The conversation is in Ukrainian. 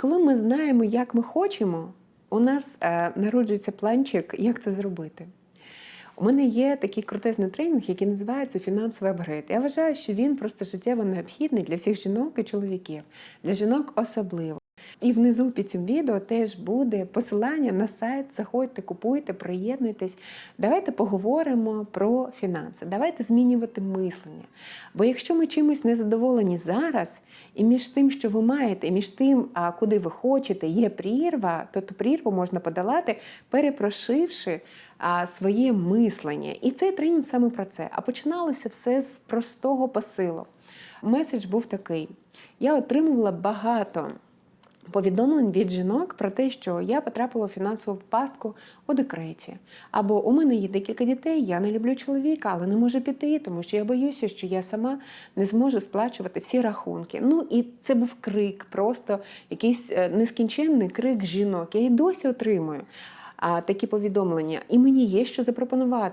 Коли ми знаємо, як ми хочемо, у нас е, народжується планчик, як це зробити. У мене є такий крутезний тренінг, який називається фінансовий апгрейд. Я вважаю, що він просто життєво необхідний для всіх жінок і чоловіків, для жінок особливо. І внизу під цим відео теж буде посилання на сайт. Заходьте, купуйте, приєднуйтесь. Давайте поговоримо про фінанси. Давайте змінювати мислення. Бо якщо ми чимось не задоволені зараз, і між тим, що ви маєте, і між тим, а куди ви хочете, є прірва, то ту прірву можна подолати, перепрошивши своє мислення. І цей тренінг саме про це. А починалося все з простого посилу. Меседж був такий: я отримувала багато повідомлень від жінок про те, що я потрапила в фінансову пастку у декреті. Або у мене є декілька дітей, я не люблю чоловіка, але не можу піти, тому що я боюся, що я сама не зможу сплачувати всі рахунки. Ну і це був крик, просто якийсь е, нескінченний крик жінок. Я і досі отримую. А такі повідомлення, і мені є що запропонувати.